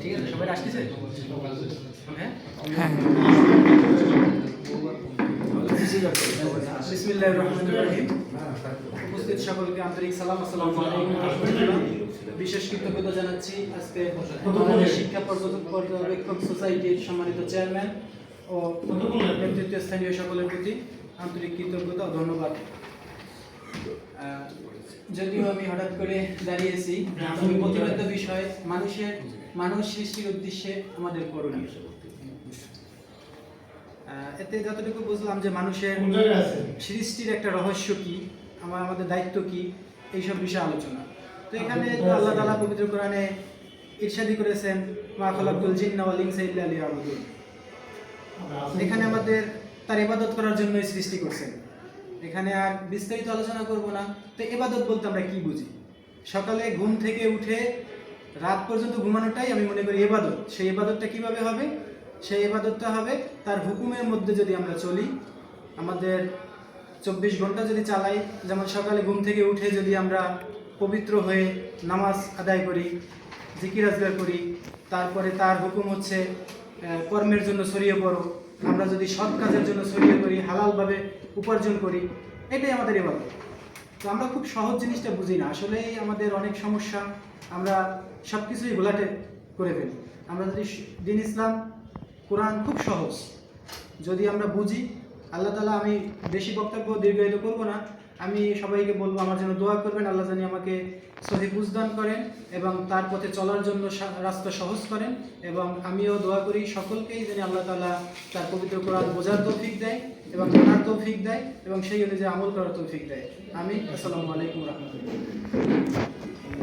ঠিক আছে সবাই আসতেছে? হ্যাঁ? বিসমিল্লাহির রহমানির রহিম। উপস্থিত সকলকে আন্তরিক সালাম আসসালামু আলাইকুম বিশেষ কৃতজ্ঞতা জানাচ্ছি আজকে শিক্ষা পর্যবেক্ষক সোসাইটির সম্মানিত চেয়ারম্যান ও নেতৃত্ব স্থানীয় সকলের প্রতি আন্তরিক কৃতজ্ঞতা ধন্যবাদ। যদিও আমি হঠাৎ করে দাঁড়িয়েছি, তবে প্রতিবাদ্য বিষয় মানুষের, মানুষ সৃষ্টির উদ্দেশ্যে আমাদের করণীয়। এতে যতটুকু বুঝলাম যে মানুষের সৃষ্টির একটা রহস্য কি, আমার আমাদের দায়িত্ব কি, এইসব বিষয়ে আলোচনা। তো এখানে আল্লাহ তালা পবিত্র কোরআনে ইরশাদি করেছেন, মা জিন্না ওয়াল ইনসা ইল্লা লিয়াবুদুন। এখানে আমাদের তার ইবাদত করার জন্যই সৃষ্টি করছেন। এখানে আর বিস্তারিত আলোচনা করব না। তো এবাদত বলতে আমরা কি বুঝি? সকালে ঘুম থেকে উঠে রাত পর্যন্ত ঘুমানোটাই আমি মনে করি ইবাদত সেই ইবাদতটা কীভাবে হবে? সেই ইবাদতটা হবে তার হুকুমের মধ্যে যদি আমরা চলি, আমাদের চব্বিশ ঘণ্টা যদি চালাই, যেমন সকালে ঘুম থেকে উঠে যদি আমরা পবিত্র হয়ে নামাজ আদায় করি, জিকির আজগার করি, তারপরে তার হুকুম হচ্ছে কর্মের জন্য ছড়িয়ে পড়ো আমরা যদি সৎ কাজের জন্য ছড়িয়ে করি, হালালভাবে উপার্জন করি, এটাই আমাদের এবাদত তো আমরা খুব সহজ জিনিসটা বুঝি না। আসলেই আমাদের অনেক সমস্যা আমরা সব কিছুই ঘোলাটে করে ফেলি। আমরা যদি দিন ইসলাম, কোরআন খুব সহজ। যদি আমরা বুঝি, আল্লাহ তালা আমি বেশি বক্তব্য দীর্ঘায়িত করব না। আমি সবাইকে বলব, আমার জন্য দোয়া করবেন, আল্লাহ জানি আমাকে সহি বুঝদান করেন এবং তার পথে চলার জন্য রাস্তা সহজ করেন এবং আমিও দোয়া করি সকলকেই যেন আল্লাহ তালা তার পবিত্র কোরআন বোঝার তৌফিক দেয় এবং জানার তৌফিক দেয় এবং সেই অনুযায়ী আমল করার তৌফিক দেয়। আমি আসসালামু আলাইকুম রহমতুল্লাহ।